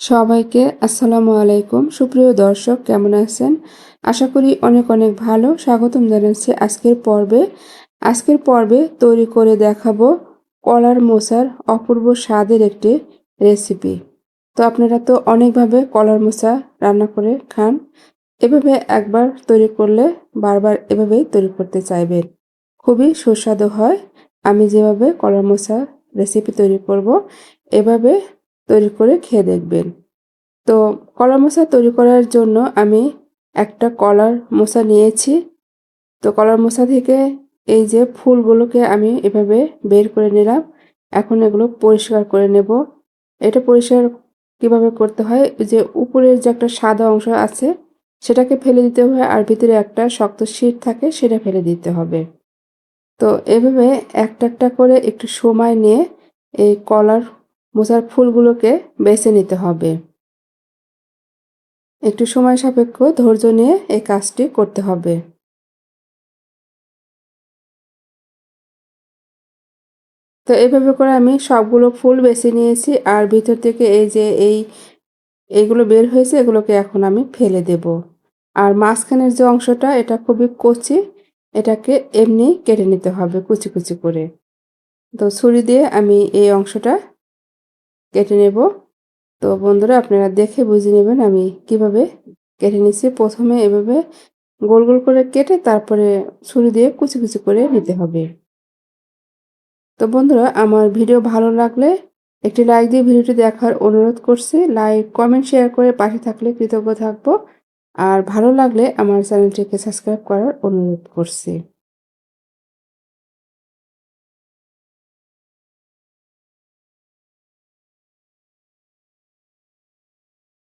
সবাইকে আসসালামু আলাইকুম। সুপ্রিয় দর্শক, কেমন আছেন? আশা করি অনেক অনেক ভালো। স্বাগতম জানাচ্ছি আজকের পর্বে। আজকের পর্বে তৈরি করে দেখাবো কলার মোচার অপূর্ব স্বাদের একটি রেসিপি। তো আপনারা তো অনেকভাবে কলার মোচা রান্না করে খান। এভাবে একবার তৈরি করলে বারবার এভাবেই তৈরি করতে চাইবেন। খুবই সুস্বাদু হয়। আমি যেভাবে কলার মোচা রেসিপি তৈরি করব, এভাবে তৈরি করে খেয়ে দেখবেন। তো কলার মোচা তৈরি করার জন্য আমি একটা কলার মোচা নিয়েছি। তো কলার মোচা থেকে এই যে ফুলগুলোকে আমি এভাবে বের করে নিলাম। এখন এগুলো পরিষ্কার করে নেব। এটা পরিষ্কার কীভাবে করতে হয়? যে উপরের যে একটা সাদা অংশ আছে, সেটাকে ফেলে দিতে হবে আর ভিতরে একটা শক্ত শীত থাকে, সেটা ফেলে দিতে হবে। তো এভাবে একটা একটা করে একটু সময় নিয়ে এই কলার মোচার ফুলগুলোকে বেছে নিতে হবে। একটু সময় সাপেক্ষ ধৈর্য নিয়ে এই কাজটি করতে হবে। তো এভাবে করে আমি সবগুলো ফুল বেছে নিয়েছি আর ভিতর থেকে এই যে এই এইগুলো বের হয়েছে এগুলোকে এখন আমি ফেলে দেব। আর মাঝখানের যে অংশটা, এটা খুবই কচি, এটাকে এমনি কেটে নিতে হবে কুচি কুচি করে। তো ছুরি দিয়ে আমি এই অংশটা কেটে নেব। তো বন্ধুরা, আপনারা দেখে বুঝে নেবেন আমি কীভাবে কেটে নিচ্ছি। প্রথমে এভাবে গোল গোল করে কেটে তারপরে ছুরি দিয়ে কুচি কুচি করে নিতে হবে। তো বন্ধুরা, আমার ভিডিও ভালো লাগলে একটি লাইক দিয়ে ভিডিওটি দেখার অনুরোধ করছি। লাইক, কমেন্ট, শেয়ার করে পাশে থাকলে কৃতজ্ঞ থাকব। আর ভালো লাগলে আমার চ্যানেলটিকে সাবস্ক্রাইব করার অনুরোধ করছি।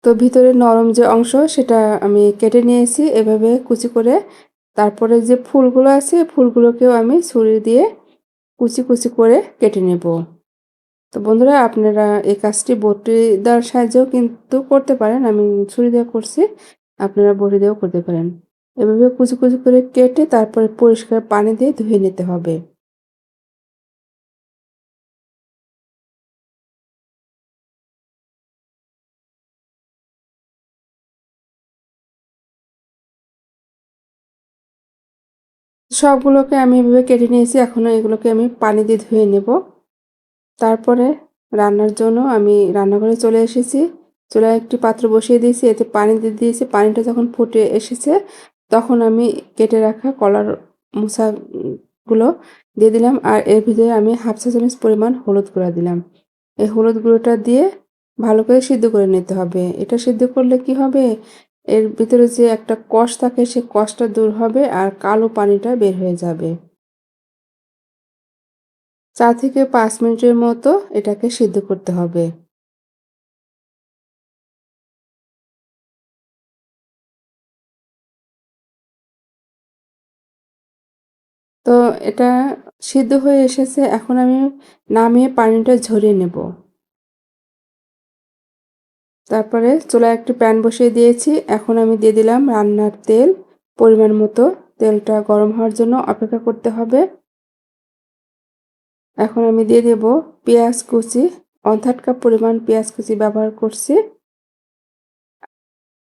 তো ভিতরে নরম যে অংশ, সেটা আমি কেটে নিয়েছি এভাবে কুচি করে। তারপরে যে ফুলগুলো আছে, ফুলগুলোকেও আমি ছুরি দিয়ে কুচি কুচি করে কেটে নেব। তো বন্ধুরা, আপনারা এই কাজটি বটি দেওয়ার সাহায্যেও কিন্তু করতে পারেন। আমি ছুরি দিয়ে করছি, আপনারা বটি দিয়েও করতে পারেন। এভাবে কুচি কুচি করে কেটে তারপরে পরিষ্কার পানি দিয়ে ধুয়ে নিতে হবে। সবগুলোকে আমি এভাবে কেটে নিয়েছি, এখনও এগুলোকে আমি পানি দিয়ে ধুয়ে নেব। তারপরে রান্নার জন্য আমি রান্নাঘরে চলে এসেছি। চুলায় একটি পাত্র বসিয়ে দিয়েছি, এতে পানি দিয়ে দিয়েছি। পানিটা যখন ফুটে এসেছে, তখন আমি কেটে রাখা কলার মুসাগুলো দিয়ে দিলাম আর এর ভিতরে আমি হাফ চা চামচ পরিমাণ হলুদ গুঁড়া দিলাম। এই হলুদ গুঁড়োটা দিয়ে ভালো করে সিদ্ধ করে নিতে হবে। এটা সিদ্ধ করলে কি হবে? এর ভিতরে যে একটা কষ থাকে, সে কষটা দূর হবে আর কালো পানিটা বের হয়ে যাবে। চার থেকে পাঁচ মিনিটের মতো এটাকে সিদ্ধ করতে হবে। তো এটা সিদ্ধ হয়ে এসেছে, এখন আমি নামিয়ে পানিটা ঝরিয়ে নেব। তারপরে চুলায় একটি প্যান বসিয়ে দিয়েছি। এখন আমি দিয়ে দিলাম রান্নার তেল। পরিমাণ মতো তেলটা গরম হওয়ার জন্য অপেক্ষা করতে হবে। এখন আমি দিয়ে দেব পেঁয়াজ কুচি। অর্থাৎ কাপ পরিমাণ পেঁয়াজ কুচি ব্যবহার করছি।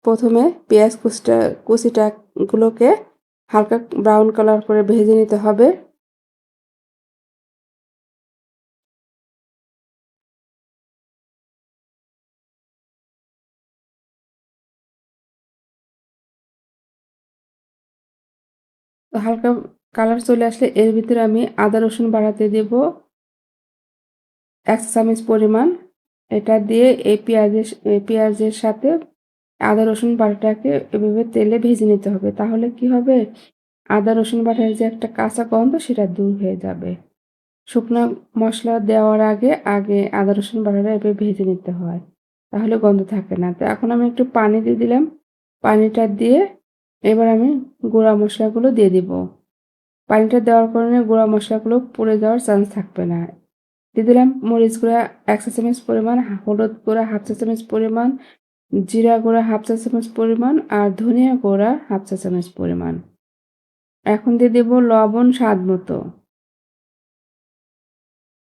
প্রথমে পেঁয়াজ কুচিটা কুচিটাগুলোকে হালকা ব্রাউন কালার করে ভেজে নিতে হবে। হালকা কালার চলে আসলে এর ভিতরে আমি আদা রসুন বাড়াতে দেব। এক চামচ পরিমাণ। এটা দিয়ে এই পেঁয়াজের পেঁয়াজের সাথে আদা রসুন বাটাটাকে এভাবে তেলে ভেজে নিতে হবে। তাহলে কি হবে? আদা রসুন বাটার যে একটা কাঁচা গন্ধ সেটা দূর হয়ে যাবে। শুকনো মশলা দেওয়ার আগে আগে আদা রসুন বাটাটা এভাবে ভেজে নিতে হয়। তাহলে গন্ধ থাকে না। তো এখন আমি একটু পানি দিয়ে দিলাম। পানিটা দিয়ে এবার আমি গুঁড়া মশলাগুলো দিয়ে দিব। পানিটা দেওয়ার কারণে গুঁড়া মশলাগুলো পুড়ে যাওয়ার চান্স থাকবে না। দিয়ে দিলাম মরিচ গুঁড়া এক চা চামচ পরিমাণ, হলুদ গুঁড়া হাফ চা চামচ পরিমাণ, জিরা গুঁড়া হাফ চা চামচ পরিমাণ আর ধনিয়া গুঁড়া হাফ চা চামচ পরিমাণ। এখন দিয়ে দেব লবণ স্বাদ মতো।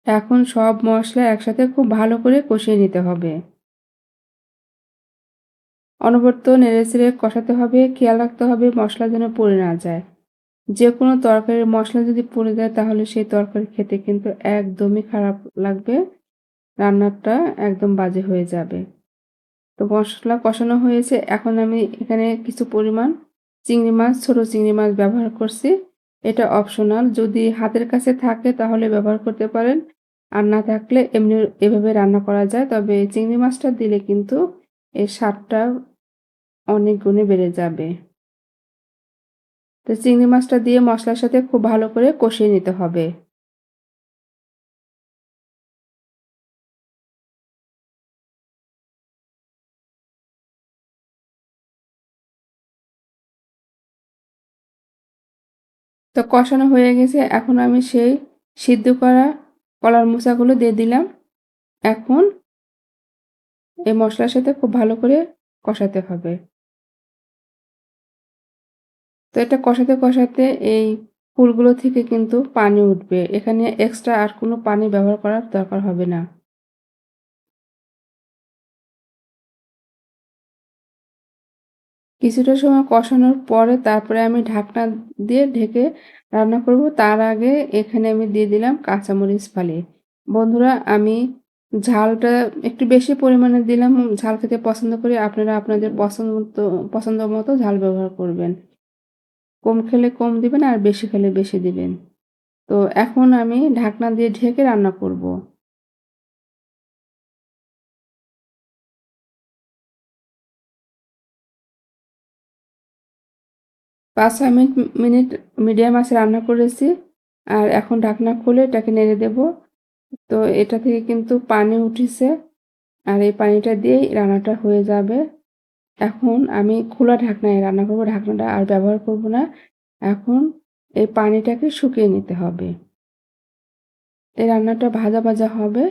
এখন সব মশলা একসাথে খুব ভালো করে কষিয়ে নিতে হবে। অনবরত নেড়েচেড়ে কষাতে হবে, খেয়াল রাখতে হবে মশলা যেন পড়ে না যায়। যে কোনো তরকারির মশলা যদি পড়ে যায়, তাহলে সেই তরকারি খেতে কিন্তু একদমই খারাপ লাগবে। রান্নাটা একদম বাজে হয়ে যাবে। তো মশলা কষানো হয়েছে। এখন আমি এখানে কিছু পরিমাণ চিংড়ি মাছ, ছোট চিংড়ি মাছ ব্যবহার করছি। এটা অপশনাল। যদি হাতের কাছে থাকে, তাহলে ব্যবহার করতে পারেন। আর না থাকলে এমনি এভাবে রান্না করা যায়। তবে চিংড়ি মাছটা দিলে কিন্তু এর স্বাদটা অনেক গুণে বেড়ে যাবে। তো চিংড়ি মাছটা দিয়ে মশলার সাথে খুব ভালো করে কষিয়ে নিতে হবে। তো কষানো হয়ে গেছে। এখন আমি সেই সিদ্ধ করা কলার মোচাগুলো দিয়ে দিলাম। এখন এই মশলার সাথে খুব ভালো করে কষাতে হবে। তো এটা কষাতে কষাতে এই ফুলগুলো থেকে কিন্তু পানি উঠবে। এখানে এক্সট্রা আর কোনো পানি ব্যবহার করার দরকার হবে না। কিছুটা সময় কষানোর পরে তারপরে আমি ঢাকনা দিয়ে ঢেকে রান্না করব। তার আগে এখানে আমি দিয়ে দিলাম কাঁচামরিচ ফালি। বন্ধুরা, আমি ঝালটা একটু বেশি পরিমাণে দিলাম। ঝাল খেতে পছন্দ করি, আপনারা আপনাদের পছন্দ মতো পছন্দ মতো ঝাল ব্যবহার করবেন। কম খেলে কম দিবেন আর বেশি খেলে বেশি দিবেন। তো এখন আমি ঢাকনা দিয়ে ঢেকে রান্না করব। পাঁচ, ছয় মিনিট মিনিট মিডিয়াম আছে রান্না করেছি আর এখন ঢাকনা খুলে এটাকে নেড়ে দেব। তো এটা থেকে কিন্তু পানি উঠেছে আর এই পানিটা দিয়েই রান্নাটা হয়ে যাবে। এখন আমি খোলা ঢাকনায় রান্না করব, ঢাকনাটা আর ব্যবহার করব না। এখন এই পানিটাকে শুকিয়ে নিতে হবে। এই রান্নাটা ভাজা ভাজা হবে।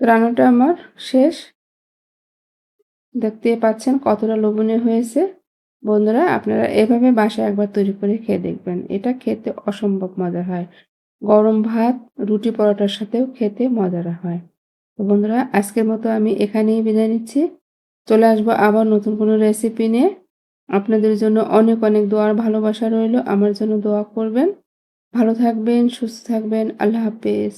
রান্নাটা আমার শেষ। দেখতে পাচ্ছেন কতটা লোভনীয় হয়েছে। বন্ধুরা, আপনারা এভাবে বাসায় একবার তৈরি করে খেয়ে দেখবেন। এটা খেতে অসম্ভব মজার হয়। গরম ভাত, রুটি পরোটার সাথেও খেতে মজার হয়। তো বন্ধুরা, আজকের মতো আমি এখানেই বিদায় নিচ্ছি। চলে আসব আবার নতুন কোনো রেসিপি নিয়ে। আপনাদের জন্য অনেক অনেক দোয়ার ভালোবাসা রইল। আমার জন্য দোয়া করবেন। ভালো থাকবেন, সুস্থ থাকবেন। আল্লাহ হাফেজ।